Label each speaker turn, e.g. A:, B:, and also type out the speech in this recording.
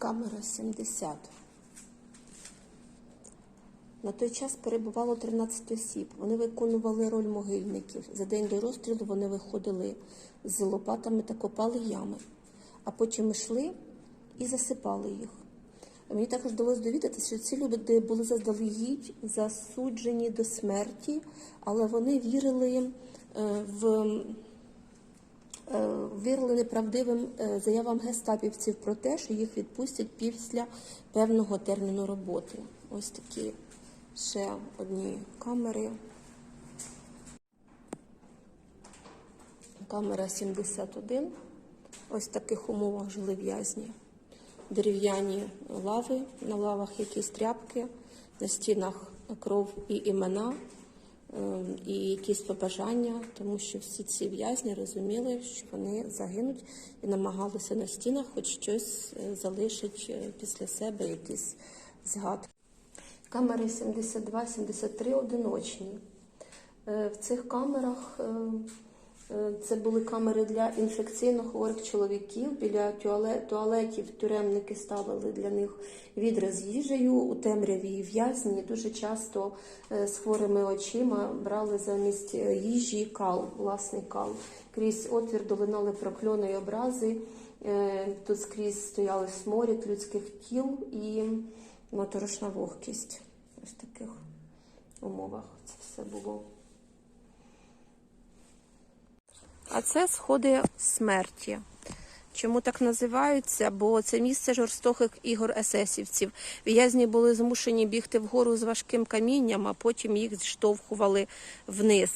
A: Камера 70. На той час перебувало 13 осіб. Вони виконували роль могильників. За день до розстрілу вони виходили з лопатами та копали ями, а потім йшли і засипали їх. Мені також вдалося довідатися, що ці люди були заздалегідь засуджені до смерті, але вони вірили е, в вірили неправдивим е, заявам гестапівців про те, що їх відпустять після певного терміну роботи. Ось такі ще одні камери. Камера 71. Ось таких умовах жили в'язні. Дерев'яні лави, на лавах якісь тряпки, на стінах кров і імена, е, і якісь побажання, тому що всі ці в'язні розуміли, що вони загинуть і намагалися на стінах хоч щось залишить залишити е, після себе, якісь згадки. Камери 72-73 одиночні. Е, В цих камерах е, е, це були камери для інфекційно хворих чоловіків. Біля туалетів тюремники ставили для них відра з їжею у темряві в'язні. Дуже часто е, з хворими очима брали замість е, їжі кал, власний кал. Крізь отвір долинали прокльони образи. Е, Тут скрізь стояли сморід людських тіл і моторошна вогкість. Ось таких умовах це все було. Це сходи смерті. Чому так називаються? Бо це місце жорстоких ігор есесівців. В'язні були змушені бігти вгору з важким камінням, а потім їх зштовхували вниз.